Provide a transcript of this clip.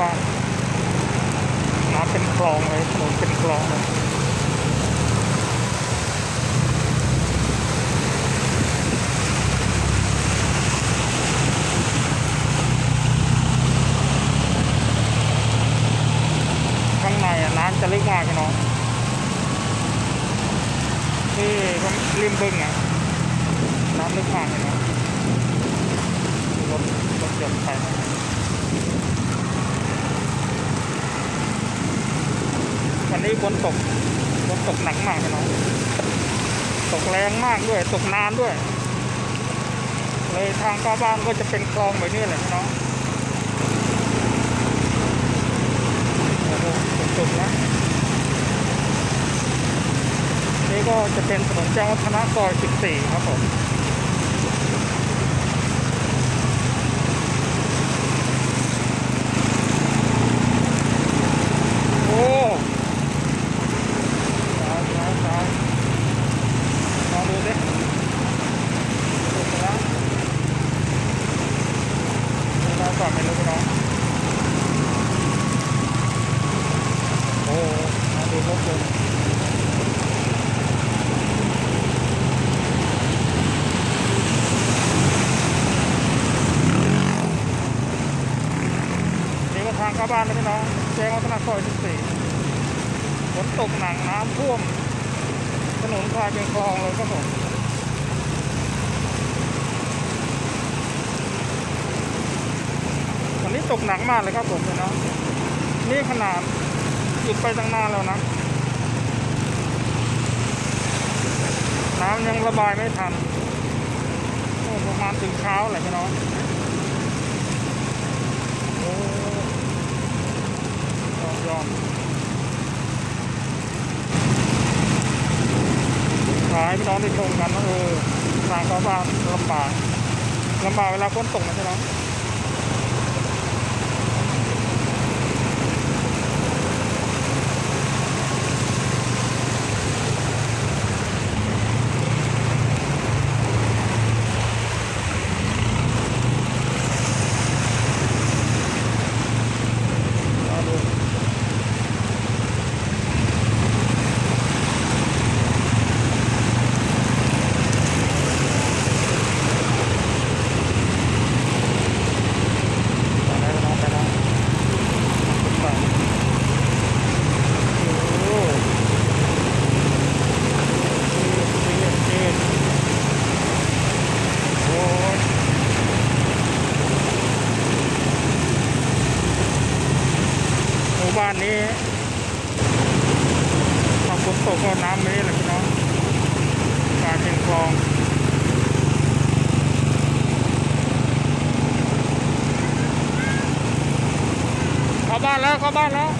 บ้าน้ำเป็นคลองเลยถนนเป็นคลองเลยข้างในน้ำจะเลึกมากเนาะที่ริมบึงอะน้ำเลึกมากเลยนะรถรถยนต์ไป วันนี้ฝนตกฝนตกหนักมากเลยเนาะตกแรงมากด้วย ตกนานด้วย เลยทางเข้าบ้านก็จะเป็นคลองแบบนี้แหละน้องโอ้โหสุดๆนะนี่ก็จะเป็นถนนแจ้งวัฒนะซอย 14 ครับผม โอ้ซ้ายซ้ายซ้ายลองดูสิสุดแล้วดูแล้วก่อนไม่รู้พี่น้องโอ้มาดู รถยนต์นี่ก็ทางเข้าบ้านนะพี่น้องแจ้งวัฒนาซอย 14ฝนตกหนักน้ำท่วม ถนนกลายเป็นคลองเลยครับผมวันนี้ตกหนักมากเลยครับผมพี่น้องนี่ขนาดหยุดไปตั้งนานแล้วนะ น้ำยัง ระบายไม่ทันโอ้ประมาณถึงเช้าเละพี่น้องโอ้ยอมยอมขายพี่น้องได้ชมกันนะเออทางเขาบ้านลำบากลำบากเวลาฝนตกนะพี่น้องรอดูไปแล้วพี่น้องไปแล้วไปโอ้จีนจีนโอ้ย หมู่ บ้านนี้ทำฝนตกก็น้ำนี้แหละพี่น้องกลายเป็นคลองเข้าบ้านแล้วเข้าบ้านแล้ว